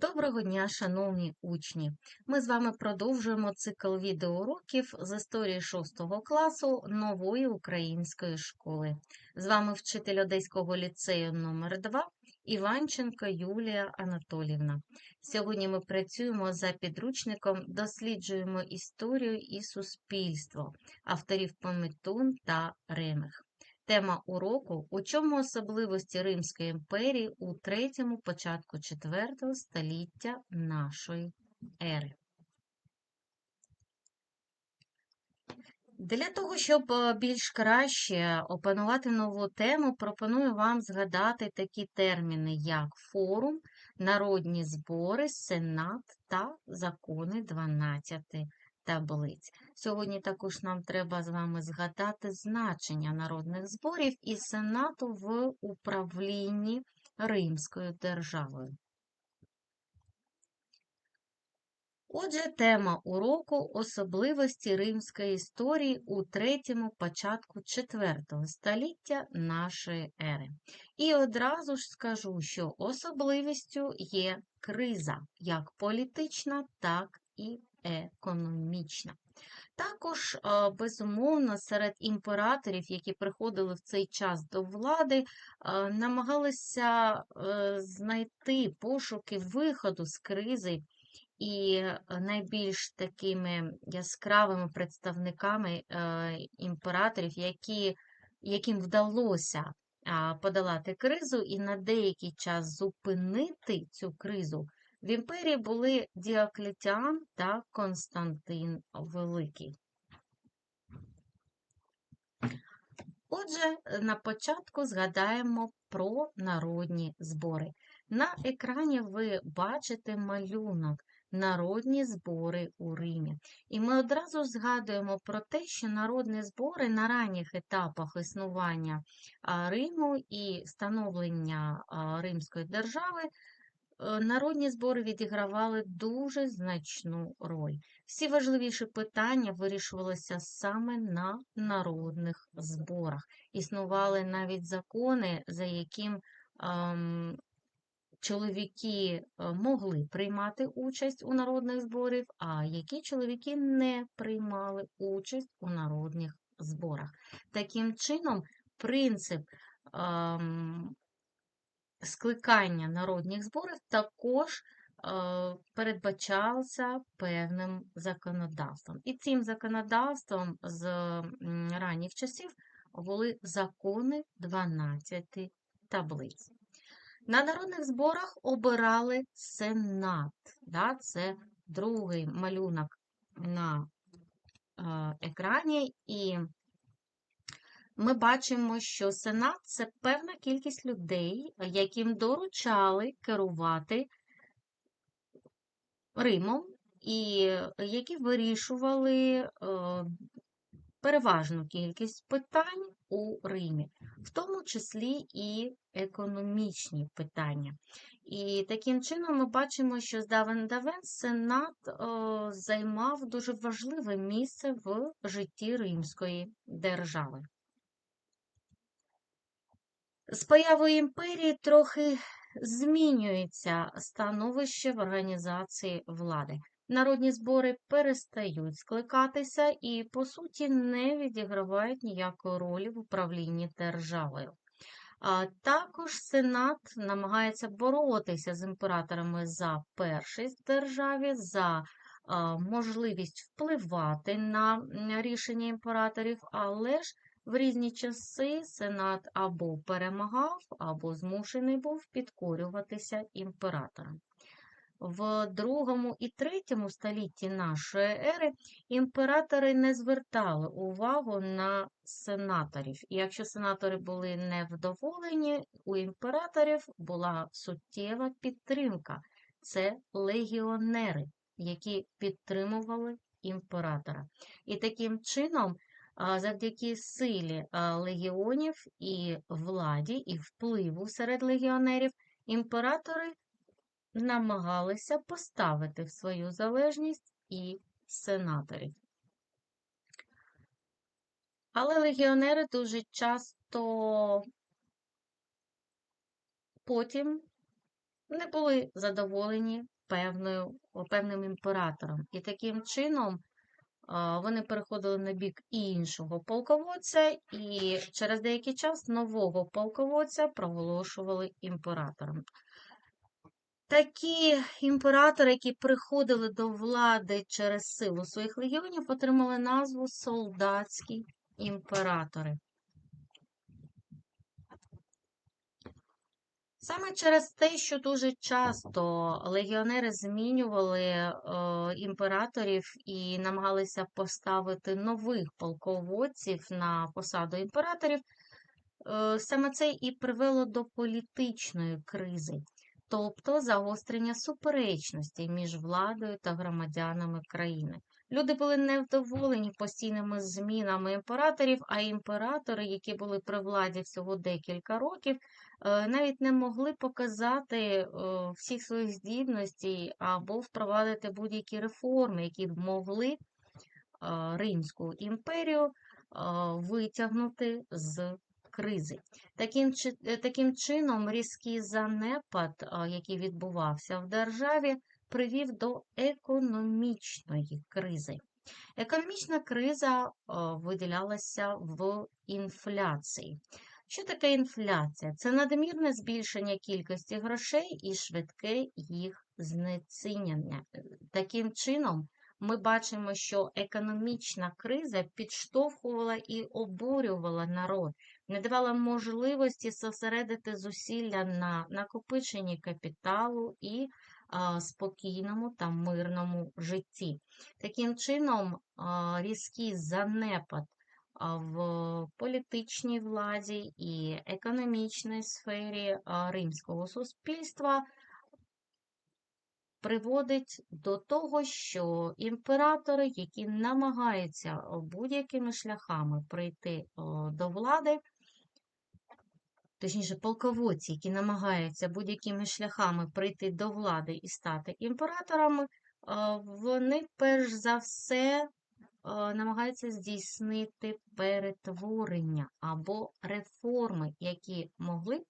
Доброго дня, шановні учні! Ми з вами продовжуємо цикл відеоуроків з історії 6 класу нової української школи. З вами вчитель Одеського ліцею номер 2 Іванченко Юлія Анатолівна. Сьогодні ми працюємо за підручником Досліджуємо історію і суспільство авторів Пометун та Ремех. Тема уроку у чому особливості Римської імперії у третьому початку IV століття нашої ери. Для того, щоб е, більш краще опанувати нову тему, пропоную вам згадати такі терміни, як форум, народні збори, сенат та закони 12 таблиць. Сьогодні також нам треба з вами згадати значення народних зборів і сенату в управлінні Римською державою. Отже, тема уроку особливості римської історії у третьому початку IV століття нашої ери. І одразу ж скажу, що особливістю є криза, як політична, так і економічна. Також, е, безумовно, серед імператорів, які приходили в цей час до влади, е, намагалися е, знайти пошуки виходу з кризи. І найбільш такими яскравими представниками імператорів, які, яким вдалося подолати кризу і на деякий час зупинити цю кризу, в імперії були Діоклетіан та Константин Великий. Отже, на початку згадаємо про народні збори. На екрані ви бачите малюнок Народні збори у Римі. І ми одразу згадуємо про те, що народні збори на ранніх етапах існування Риму і становлення Римської держави народні збори відігравали дуже значну роль. Всі важливіші питання вирішувалися саме на народних зборах. Існували навіть закони, за яким ем, чоловіки е, могли приймати участь у народних зборах, а які чоловіки не приймали участь у народних зборах. Таким чином, принцип. Ем, скликання народних зборів також е, передбачався певним законодавством. І цим законодавством з ранніх часів були закони 12 таблиць. На народних зборах обирали сенат. Да? Це другий малюнок на е, екрані. і ми бачимо, що Сенат це певна кількість людей, яким доручали керувати Римом, і які вирішували е, переважну кількість питань у Римі, в тому числі і економічні питання. І таким чином ми бачимо, що з давен давен Сенат о, займав дуже важливе місце в житті Римської держави. З появою імперії трохи змінюється становище в організації влади. Народні збори перестають скликатися і, по суті, не відігравають ніякої ролі в управлінні державою. А також Сенат намагається боротися з імператорами за першість в державі, за можливість впливати на рішення імператорів, але ж в різні часи сенат або перемагав, або змушений був підкорюватися імператором. В другому і третьому столітті нашої ери імператори не звертали увагу на сенаторів. І якщо сенатори були невдоволені, у імператорів була суттєва підтримка. Це легіонери, які підтримували імператора. І таким чином завдяки силі легіонів і владі, і впливу серед легіонерів, імператори намагалися поставити в свою залежність і сенаторів. Але легіонери дуже часто потім не були задоволені певною, певним імператором. І таким чином вони переходили на бік іншого полководця, і через деякий час нового полководця проголошували імператором. Такі імператори, які приходили до влади через силу своїх легіонів, отримали назву солдатські імператори. Саме через те, що дуже часто легіонери змінювали е, імператорів і намагалися поставити нових полководців на посаду імператорів, е, саме це і привело до політичної кризи, тобто загострення суперечностей між владою та громадянами країни. Люди були невдоволені постійними змінами імператорів, а імператори, які були при владі всього декілька років, навіть не могли показати е, всіх своїх здібностей або впровадити будь-які реформи, які б могли е, Римську імперію витягнути з кризи. Таким таким чином, різкий занепад, який відбувався в державі, привів до економічної кризи. Економічна криза виділялася в інфляції. Що таке інфляція? Це надмірне збільшення кількості грошей і швидке їх знецінення. Таким чином, ми бачимо, що економічна криза підштовхувала і обурювала народ, не давала можливості зосередити зусилля на накопиченні капіталу і спокійному та мирному житті. Таким чином, різкий занепад в політичній владі і економічній сфері римського суспільства приводить до того, що імператори, які намагаються будь-якими шляхами прийти до влади, точніше, полководці, які намагаються будь-якими шляхами прийти до влади і стати імператорами, вони перш за все намагаються здійснити перетворення або реформи, які могли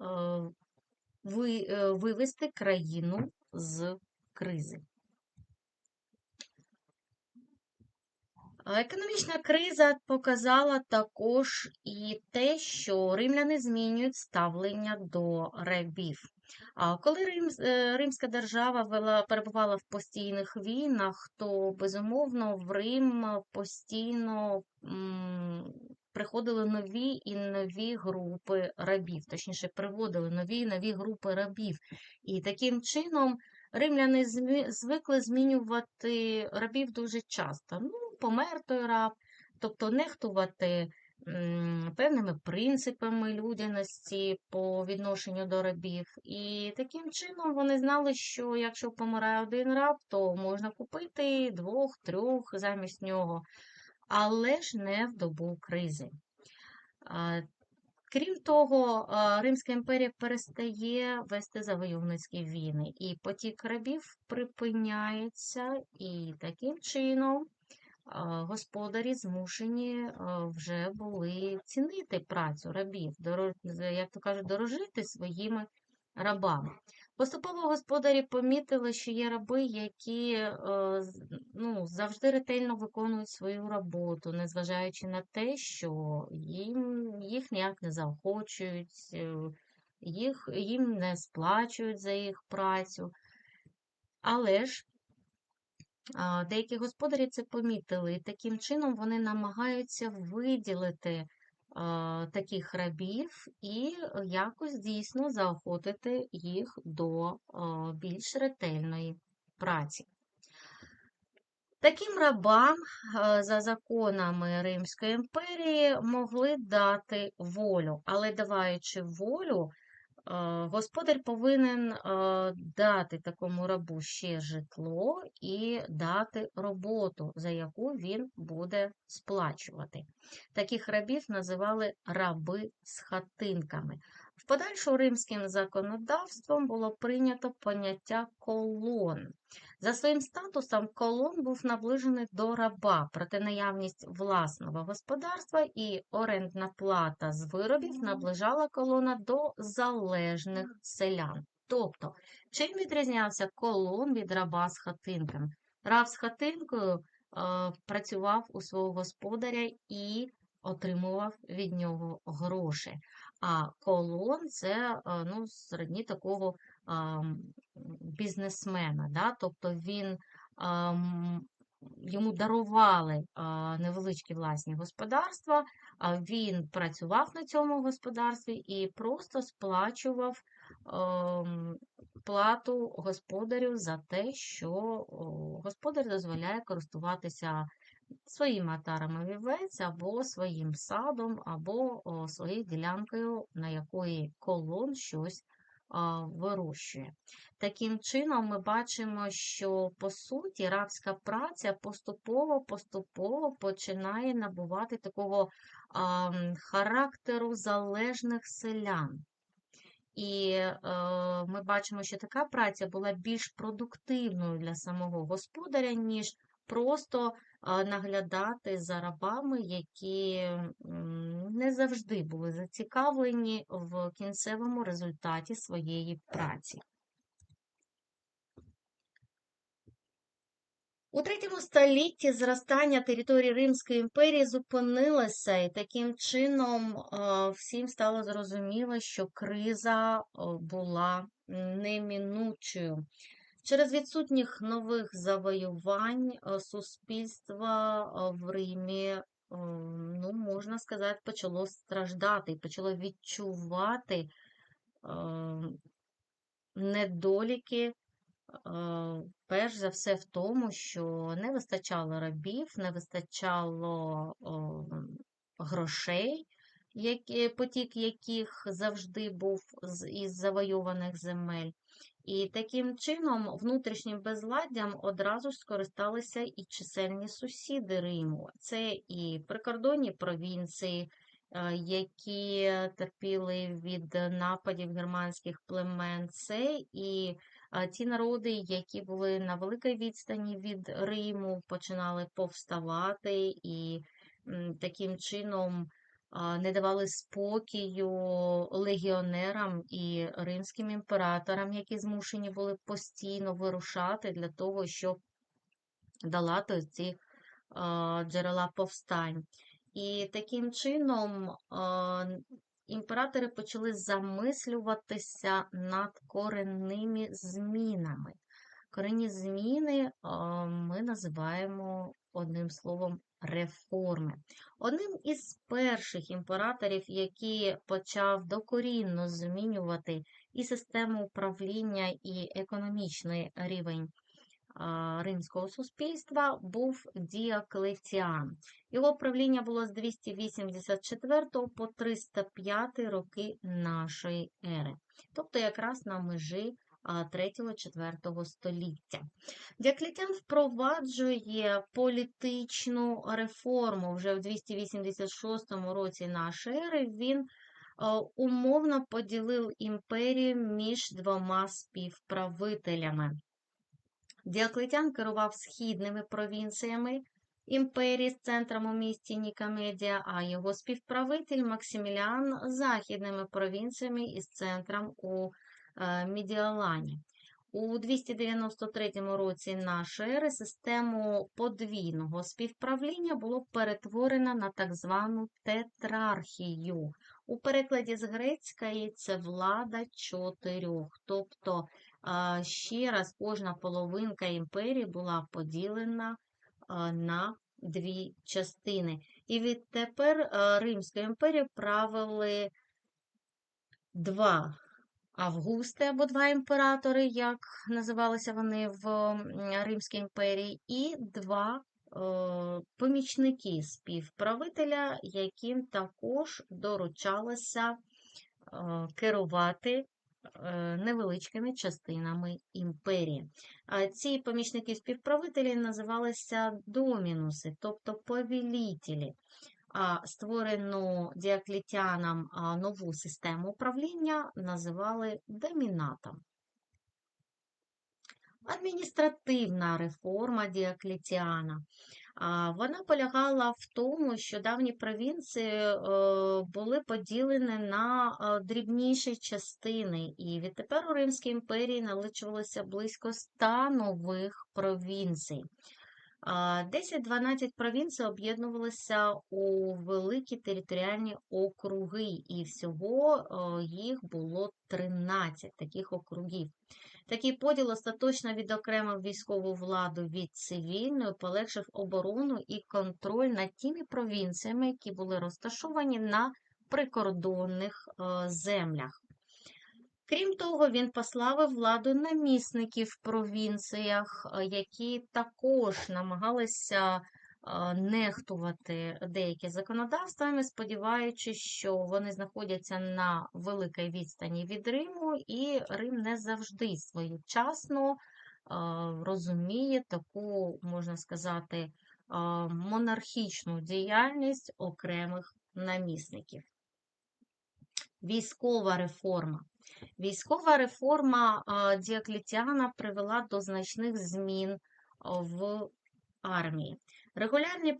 е, вивести країну з кризи. Економічна криза показала також і те, що римляни змінюють ставлення до рабів. Коли Рим, е, Римська держава вела, перебувала в постійних війнах, то безумовно в Рим постійно м, приходили нові і нові групи рабів, точніше, приводили нові і нові групи рабів. І таким чином римляни звикли змінювати рабів дуже часто. Ну, помер той раб, тобто нехтувати певними принципами людяності по відношенню до рабів. І таким чином вони знали, що якщо помирає один раб, то можна купити двох-трьох замість нього, але ж не в добу кризи. Крім того, Римська імперія перестає вести завойовницькі війни, і потік рабів припиняється, і таким чином господарі змушені вже були цінити працю рабів, як то кажуть, дорожити своїми рабами. Поступово господарі помітили, що є раби, які ну, завжди ретельно виконують свою роботу, незважаючи на те, що їм, їх ніяк не заохочують, е, їх, їм не сплачують за їх працю. Але ж Деякі господарі це помітили, і таким чином вони намагаються виділити таких рабів і якось дійсно заохотити їх до більш ретельної праці. Таким рабам за законами Римської імперії могли дати волю, але даваючи волю, Господар повинен дати такому рабу ще житло і дати роботу, за яку він буде сплачувати. Таких рабів називали раби з хатинками. В подальшу римським законодавством було прийнято поняття колон. За своїм статусом колон був наближений до раба, проте наявність власного господарства і орендна плата з виробів наближала колона до залежних селян. Тобто, чим відрізнявся колон від раба з хатинками? Раб з хатинкою е, працював у свого господаря і отримував від нього гроші. А колон це е, ну, середні такого бізнесмена. Да? Тобто він йому дарували невеличкі власні господарства, він працював на цьому господарстві і просто сплачував плату господарю за те, що господар дозволяє користуватися своїми атарами вівець, або своїм садом, або своєю ділянкою, на якої колон щось вирощує. Таким чином, ми бачимо, що по суті рабська праця поступово-поступово починає набувати такого а, характеру залежних селян. І е, ми бачимо, що така праця була більш продуктивною для самого господаря, ніж просто наглядати за рабами, які не завжди були зацікавлені в кінцевому результаті своєї праці. У третьому столітті зростання території Римської імперії зупинилося, і таким чином всім стало зрозуміло, що криза була неминучою. Через відсутніх нових завоювань е, суспільства е, в Римі, е, ну, можна сказати, почало страждати, почало відчувати недоліки, перш за все, в тому, що не вистачало рабів, не вистачало грошей, потік яких завжди був із завойованих земель. І таким чином внутрішнім безладдям одразу ж скористалися і чисельні сусіди Риму. Це і прикордонні провінції, е, які терпіли від нападів германських племен, це і е, ті народи, які були на великій відстані від Риму, починали повставати і таким чином не давали спокою легіонерам і римським імператорам, які змушені були постійно вирушати для того, щоб долати ці джерела повстань. І таким чином імператори почали замислюватися над коренними змінами. Коренні зміни ми називаємо одним словом реформи. Одним із перших імператорів, який почав докорінно змінювати і систему управління, і економічний рівень римського суспільства, був Діоклетіан. Його правління було з 284 по 305 роки нашої ери, тобто якраз на межі 3-4 століття. Діоклетіан впроваджує політичну реформу вже в 286 році нашої ери. Він умовно поділив імперію між двома співправителями. Діоклетян керував східними провінціями імперії з центром у місті Нікомедія, а його співправитель Максиміліан західними провінціями із центром у Мідіалані. У 293 році нашої ери систему подвійного співправління було перетворено на так звану тетрархію. У перекладі з грецької це влада чотирьох. Тобто, е, ще раз, кожна половинка імперії була поділена е, на дві частини. І відтепер Римською імперією правили два Августи або два імператори, як називалися вони в Римській імперії, і два е, помічники співправителя, яким також доручалося е, керувати е, невеличкими частинами імперії. Ці помічники співправителі називалися домінуси, тобто повелітелі. Створену Діоклетіаном нову систему управління називали домінатом. Адміністративна реформа Діоклетіана. Вона полягала в тому, що давні провінції е, були поділені на е, дрібніші частини, і відтепер у Римській імперії наличувалося близько ста нових провінцій. А, 10-12 провінцій об'єднувалися у великі територіальні округи, і всього е, їх було 13 таких округів. Такий поділ остаточно відокремив військову владу від цивільної, полегшив оборону і контроль над тими провінціями, які були розташовані на прикордонних е, землях. Крім того, він пославив владу намісників в провінціях, е, які також намагалися е, нехтувати деякі законодавствами, сподіваючись, що вони знаходяться на великій відстані від Риму, і Рим не завжди своєчасно е, розуміє таку, можна сказати, монархічну діяльність окремих намісників. Військова реформа. Військова реформа Діоклетіана привела до значних змін в армії. Регулярні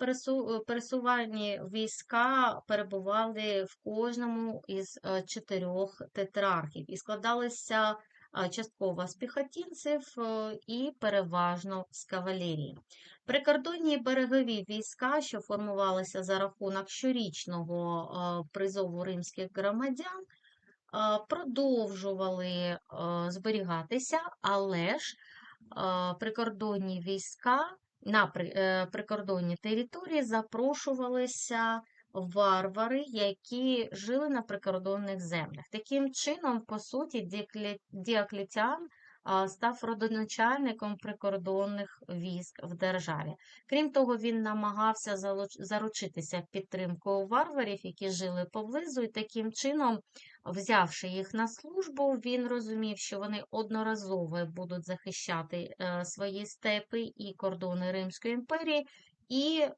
пересувальні війська перебували в кожному із чотирьох тетрархів і складалися частково з піхотінців і переважно з кавалерії. Прикордонні берегові війська, що формувалися за рахунок щорічного призову римських громадян, продовжували зберігатися, але ж прикордонні війська на е, прикордонні території запрошувалися варвари, які жили на прикордонних землях. Таким чином, по суті, Діоклетіан став родоначальником прикордонних військ в державі. Крім того, він намагався заручитися підтримкою варварів, які жили поблизу, і таким чином, взявши їх на службу, він розумів, що вони одноразово будуть захищати е, свої степи і кордони Римської імперії. І, е,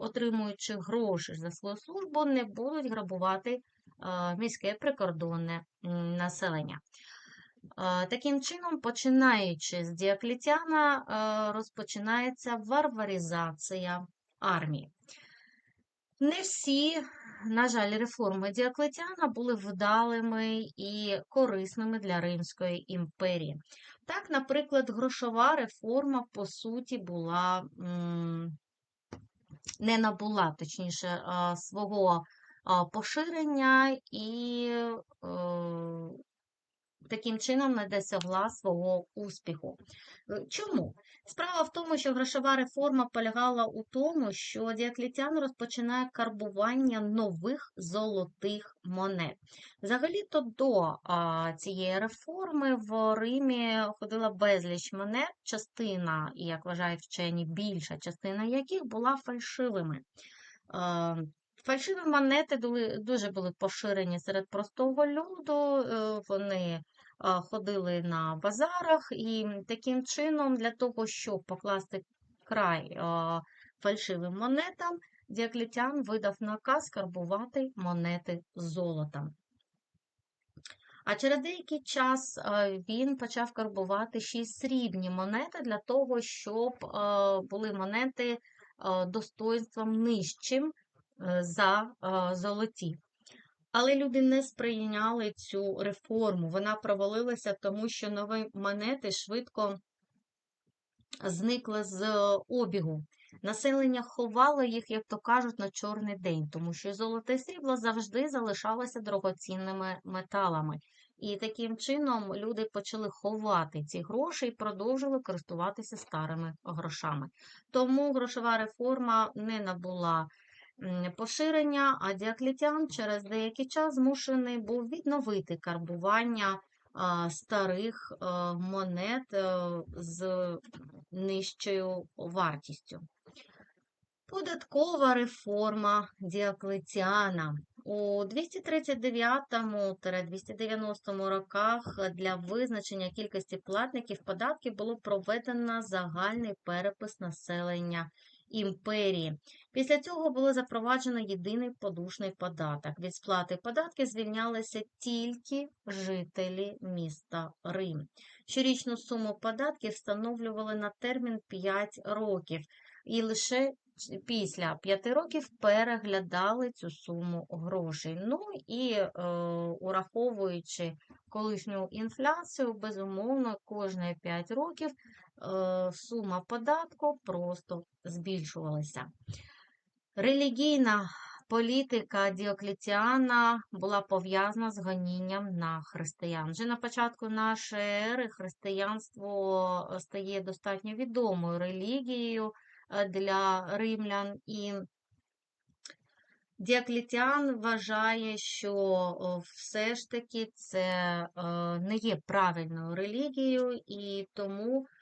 отримуючи гроші за свою службу, не будуть грабувати е, міське прикордонне населення. Таким чином, починаючи з Діоклетіана, розпочинається варваризація армії. Не всі, на жаль, реформи Діоклетіана були вдалими і корисними для Римської імперії. Так, наприклад, грошова реформа, по суті, була не набула, точніше, свого поширення і е, таким чином не досягла свого успіху. Е, чому? Справа в тому, що грошова реформа полягала у тому, що Діоклетіан розпочинає карбування нових золотих монет. Взагалі-то до а, цієї реформи в Римі ходила безліч монет, частина, як вважають вчені, більша частина яких була фальшивими. А, Фальшиві монети дуже були поширені серед простого люду, е, вони ходили на базарах, і таким чином, для того, щоб покласти край фальшивим монетам, Діоклетіан видав наказ карбувати монети золотом. А через деякий час він почав карбувати ще й срібні монети для того, щоб були монети достоинством нижчим е, за золоті. Але люди не сприйняли цю реформу. Вона провалилася, тому що нові монети швидко зникли з обігу. Населення ховало їх, як то кажуть, на чорний день, тому що золоте срібло завжди залишалося дорогоцінними металами. І таким чином люди почали ховати ці гроші і продовжили користуватися старими грошами. Тому грошова реформа не набула поширення, а Діоклетіан через деякий час змушений був відновити карбування старих монет е, з нижчою вартістю. Податкова реформа Діоклетіана. У 239-290 роках для визначення кількості платників податків було проведено загальний перепис населення імперії. Після цього було запроваджено єдиний подушний податок. Від сплати податків звільнялися тільки жителі міста Рим. Щорічну суму податків встановлювали на термін 5 років, і лише після 5 років переглядали цю суму грошей. Ну і е, ураховуючи колишню інфляцію, безумовно, кожні 5 років сума податку просто збільшувалася. Релігійна політика Діоклетіана була пов'язана з гонінням на християн. Вже на початку нашої ери християнство стає достатньо відомою релігією е, для римлян, і Діоклетіан вважає, що все ж таки це е, не є правильною релігією, і тому е,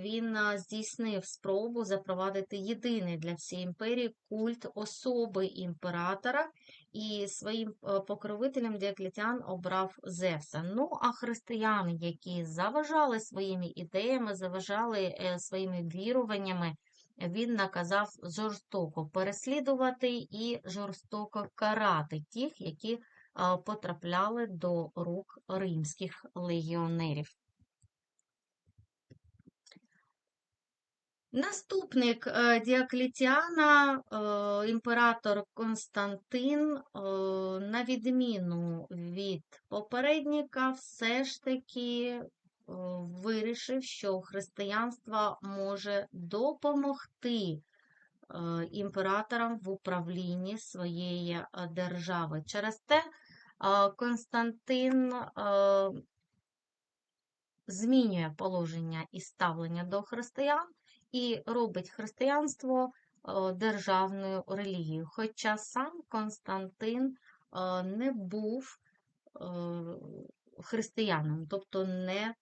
він здійснив спробу запровадити єдиний для всієї імперії культ особи імператора, і своїм е, покровителем Діоклетіан обрав Зевса. Ну, а християни, які заважали своїми ідеями, заважали е, своїми віруваннями, він наказав жорстоко переслідувати і жорстоко карати тих, які е, потрапляли до рук римських легіонерів. Наступник е, Діоклетіана, е, імператор Константин, е, на відміну від попередника, все ж таки вирішив, що християнство може допомогти імператорам в управлінні своєї держави. Через те Константин змінює положення і ставлення до християн і робить християнство е, державною релігією. Хоча сам Константин е, не був е, християном, тобто не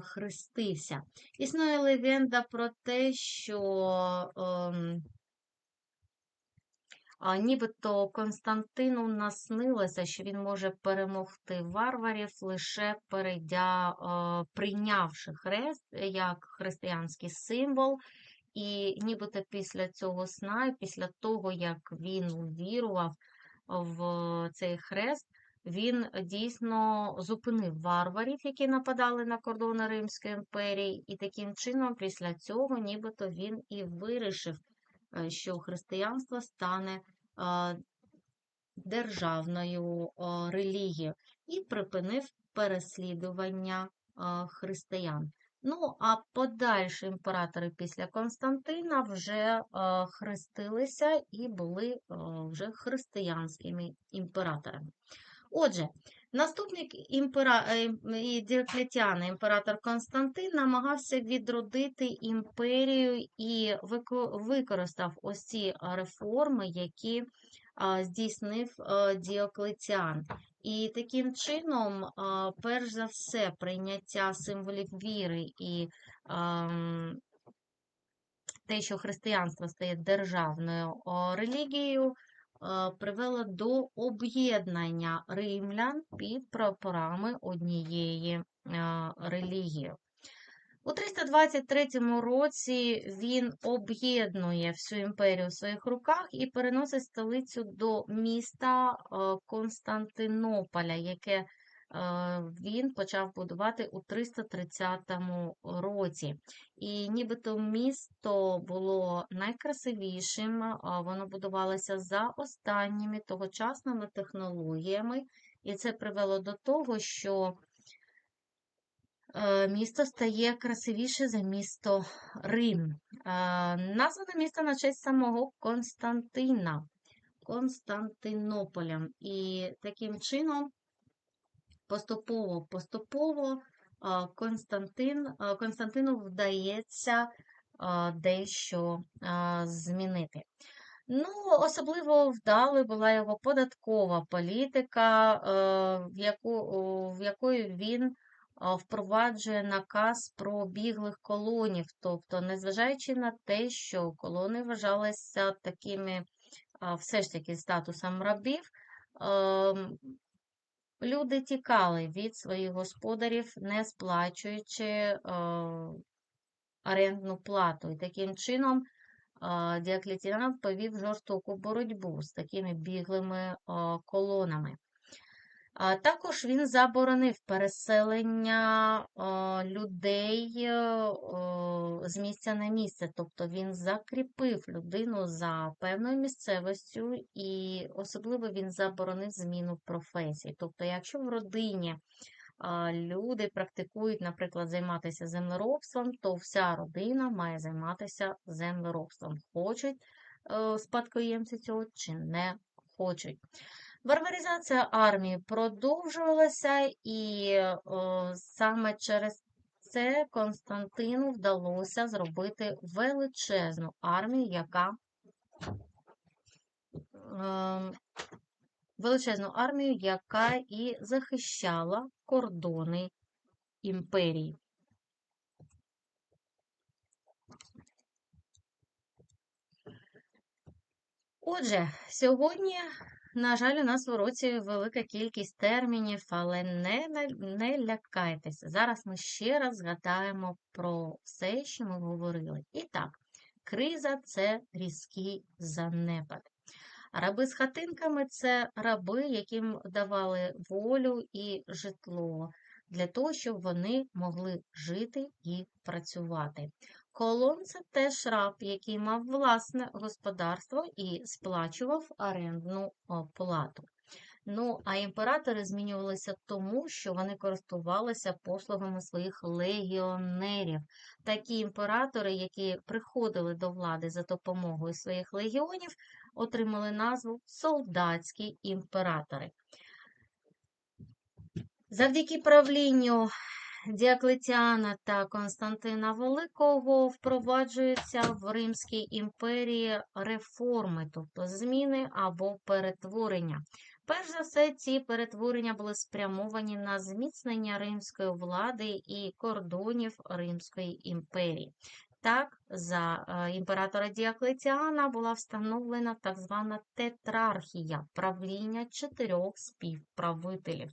хрестився. Існує легенда про те, що ем, нібито Константину наснилося, що він може перемогти варварів, лише перейдя, е, прийнявши хрест як християнський символ. І нібито після цього сна, після того, як він увірував в цей хрест, він дійсно зупинив варварів, які нападали на кордони Римської імперії, і таким чином, після цього, нібито він і вирішив, е, що християнство стане е, державною релігією і припинив переслідування християн. Ну, а подальші імператори після Константина вже хрестилися і були вже християнськими імператорами. Отже, наступник імпера... е, Діоклетіана, імператор Константин, намагався відродити імперію і використав ось ці реформи, які здійснив а, Діоклетіан. І таким чином, перш за все, прийняття символів віри і те, що християнство стає державною релігією, е, привело до об'єднання римлян під прапорами однієї е, релігії. У 323 році він об'єднує всю імперію в своїх руках і переносить столицю до міста е, Константинополя, яке він почав будувати у 330 році. І нібито місто було найкрасивішим, воно будувалося за останніми тогочасними технологіями, і це привело до того, що е, місто стає красивіше за місто Рим. Е, Назване місто на честь самого Константина, Константинополя. І таким чином поступово-поступово Константин, Константину вдається дещо змінити. Ну, особливо вдалою була його податкова політика, е, в яку, в якої він впроваджує наказ про біглих колонів. Тобто, незважаючи на те, що колони вважалися такими все ж таки статусом рабів, ем, Люди тікали від своїх господарів, не сплачуючи е, орендну плату. І таким чином е, Діоклетіан повів жорстоку боротьбу з такими біглими е, колонами. А Також він заборонив переселення людей а, з місця на місце, тобто він закріпив людину за певною місцевістю, і особливо він заборонив зміну професії. Тобто, якщо в родині люди практикують, наприклад, займатися землеробством, то вся родина має займатися землеробством. Хочуть е, спадкоємці цього чи не хочуть. Варваризація армії продовжувалася, і о, саме через це Константину вдалося зробити величезну армію, яка е, величезну армію, яка і захищала кордони імперії. Отже, сьогодні, на жаль, у нас в уроці велика кількість термінів, але не, не лякайтеся. Зараз ми ще раз згадаємо про все, що ми говорили. І так, криза це різкий занепад. Раби з хатинками це раби, яким давали волю і житло для того, щоб вони могли жити і працювати. Колон це теж раб, який мав власне господарство і сплачував орендну плату. Ну, а імператори змінювалися тому, що вони користувалися послугами своїх легіонерів. Такі імператори, які приходили до влади за допомогою своїх легіонів, отримали назву солдатські імператори. Завдяки правлінню Діоклетіана та Константина Великого впроваджуються в Римській імперії реформи, тобто зміни або перетворення. Перш за все, ці перетворення були спрямовані на зміцнення римської влади і кордонів Римської імперії. Так, за е, імператора Діоклетіана була встановлена так звана тетрархія правління чотирьох співправителів.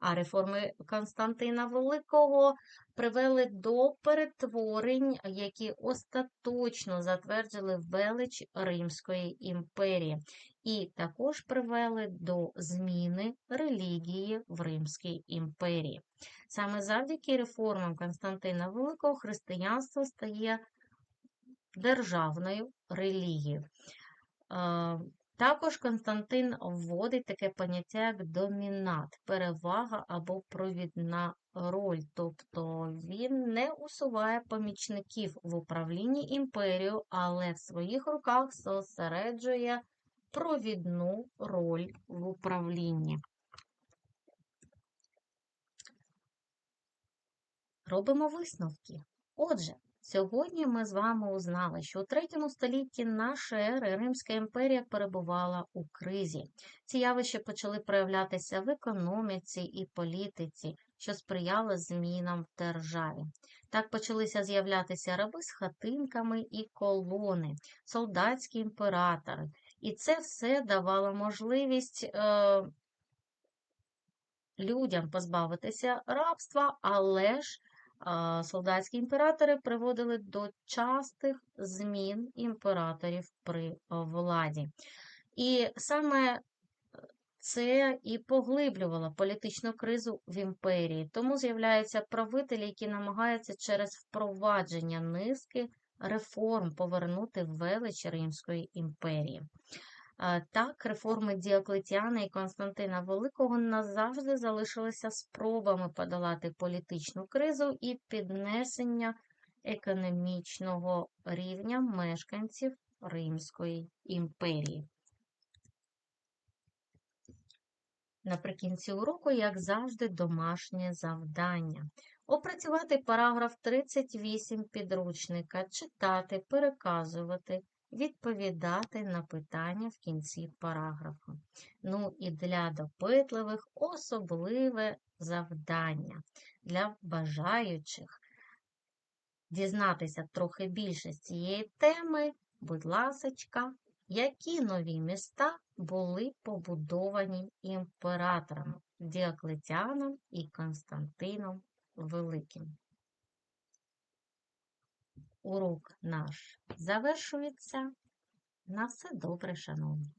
А реформи Константина Великого привели до перетворень, які остаточно затвердили велич Римської імперії, і також привели до зміни релігії в Римській імперії. Саме завдяки реформам Константина Великого християнство стає державною релігією. Також Константин вводить таке поняття, як домінат, перевага або провідна роль, тобто він не усуває помічників в управлінні імперією, але в своїх руках зосереджує провідну роль в управлінні. Робимо висновки. Отже, Сьогодні ми з вами узнали, що у третьому столітті нашої ери Римська імперія перебувала у кризі. Ці явища почали проявлятися в економіці і політиці, що сприяло змінам в державі. Так почалися з'являтися раби з хатинками і колони, солдатські імператори. І це все давало можливість. Е Людям позбавитися рабства, але ж солдатські імператори приводили до частих змін імператорів при владі. І саме це і поглиблювало політичну кризу в імперії. Тому з'являються правителі, які намагаються через впровадження низки реформ повернути велич Римської імперії. Так, реформи Діоклетіана і Константина Великого назавжди залишилися спробами подолати політичну кризу і піднесення економічного рівня мешканців Римської імперії. Наприкінці уроку, як завжди, домашнє завдання. Опрацювати параграф 38 підручника, читати, переказувати, відповідати на питання в кінці параграфу. Ну і для допитливих особливе завдання для бажаючих дізнатися трохи більше з цієї теми, будь ласочка, які нові міста були побудовані імператорами Діоклетіаном і Константином Великим. урок наш завершується. На все добре, шановні.